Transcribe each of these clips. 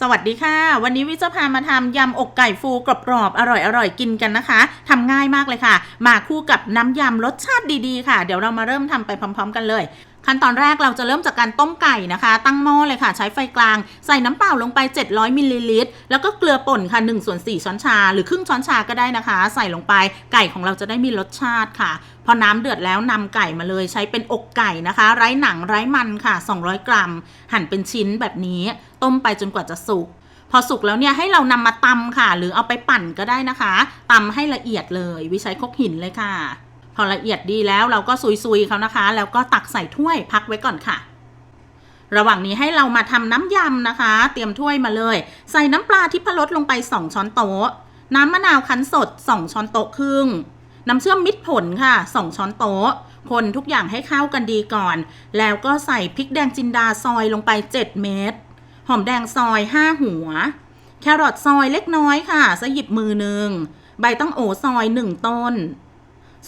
สวัสดีค่ะ วันนี้วิจะพามาทำยำอกไก่ฟูกรอบๆอร่อยๆกินกันนะคะทำง่ายมากเลยค่ะ มาคู่กับน้ำยำรสชาติดีๆ ค่ะ เดี๋ยวเรามาเริ่มทำไปพร้อม ๆ กันเลย ขั้นตอนแรกเราจะเริ่มจากการต้มไก่นะคะ ตั้งหม้อเลยค่ะ ใช้ไฟกลาง ใส่น้ำเปล่าลงไป 700มิลลิลิตรแล้วก็เกลือป่นค่ะ1ส่วน4ช้อนชา หรือครึ่งช้อนชาก็ได้นะคะ ใส่ลงไปไก่ของเราจะได้มีรสชาติค่ะ พอน้ำเดือดแล้วนำไก่มาเลยใช้เป็นอกไก่นะคะ ไร้หนังไร้มันค่ะ 200 กรัม หั่นเป็นชิ้นแบบนี้ ต้มไปจนกว่าจะสุกพอสุกแล้วเนี่ยให้เรานำมาตำค่ะ หรือเอาไปปั่นก็ได้นะคะตำให้ละเอียดเลย วิใช้คกหินเลยค่ะ พอละเอียดดีแล้วเราก็ซุยๆเขานะคะ แล้วก็ตักใส่ถ้วยพักไว้ก่อนค่ะ ระหว่างนี้ให้เรามาทำน้ำยำนะคะ เตรียมถ้วยมาเลย ใส่น้ำปลาทิพรสลงไป 2 ช้อนโต๊ะ น้ำมะนาวคั้นสด 2 ช้อนโต๊ะครึ่งน้ำเชื่อมมิตรผลค่ะ 2 ช้อนโต๊ะ คนทุกอย่างให้เข้ากันดีก่อน แล้วก็ใส่พริกแดงจินดาซอยลงไป 7 เม็ด หอมแดงซอย 5 หัว แครอทซอยเล็กน้อยค่ะสหยิบมือหนึ่ง ใบต้องโอซอย 1 ต้น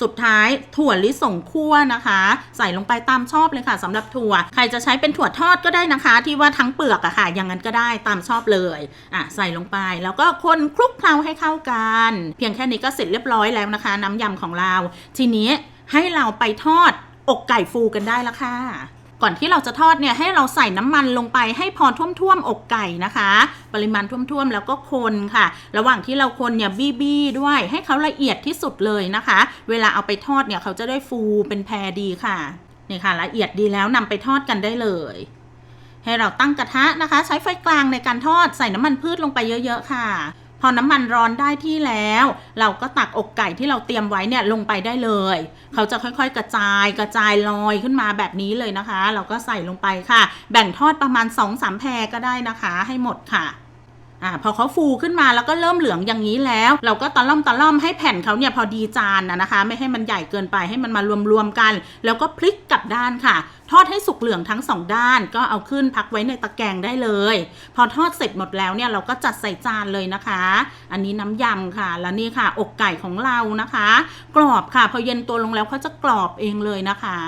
สุดท้ายถั่วลิสงคั่วนะคะ ใส่ลงไปตามชอบเลยค่ะสำหรับถั่ว ใครจะใช้เป็นถั่วทอดก็ได้นะคะ ที่ว่าทั้งเปลือกอะค่ะ อย่างนั้นก็ได้ตามชอบเลยอะใส่ลงไปแล้วก็คนคลุกเคล้าให้เข้ากัน เพียงแค่นี้ก็เสร็จเรียบร้อยแล้วนะคะ น้ำยำของเรา ทีนี้ให้เราไปทอดอกไก่ฟูกันได้แล้วค่ะ ก่อนที่เราจะทอดเนี่ยให้เราใส่น้ำมันลงไปให้พอท่วมๆอกไก่นะคะ ปริมาณท่วมๆแล้วก็คนค่ะ ระหว่างที่เราคนเนี่ยบี้บี้ด้วยให้เขาละเอียดที่สุดเลยนะคะ เวลาเอาไปทอดเนี่ยเขาจะได้ฟูเป็นแพรดีค่ะนี่ค่ะละเอียดดีแล้วนำไปทอดกันได้เลยให้เราตั้งกระทะนะคะ ใช้ไฟกลางในการทอดใส่น้ำมันพืชลงไปเยอะ ๆ ค่ะ พอน้ำมันร้อนได้ที่แล้ว เราก็ตักอกไก่ที่เราเตรียมไว้เนี่ยลงไปได้เลย เขาจะค่อยๆกระจาย กระจายลอยขึ้นมาแบบนี้เลยนะคะ เราก็ใส่ลงไปค่ะ แบ่งทอดประมาณ 2-3 แพรก็ได้นะคะ ให้หมดค่ะ อ่าพอเขาฟูขึ้นมาแล้วก็เริ่มเหลืองอย่างนี้แล้ว เราก็ตะล่อมตะล่อมให้แผ่นเขาเนี่ยพอดีจานนะนะคะ ไม่ให้มันใหญ่เกินไปให้มันมารวมๆกัน แล้วก็พลิกกลับด้านค่ะ ทอดให้สุกเหลืองทั้งสองด้าน ก็เอาขึ้นพักไว้ในตะแกรงได้เลย พอทอดเสร็จหมดแล้วเนี่ยเราก็จัดใส่จานเลยนะคะ อันนี้น้ำยำค่ะ แล้วนี่ค่ะอกไก่ของเรานะคะ กรอบค่ะ พอเย็นตัวลงแล้วเขาจะกรอบเองเลยนะคะ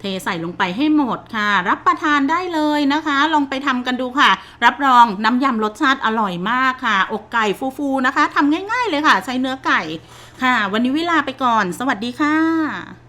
เทใส่ลงไปให้หมดค่ะ รับประทานได้เลยนะคะ ลองไปทำกันดูค่ะ รับรองน้ำยำรสชาติอร่อยมากค่ะ อกไก่ฟูๆนะคะทำง่าย ๆ เลยค่ะ ใช้เนื้อไก่ค่ะ วันนี้เวลาไปก่อน สวัสดีค่ะ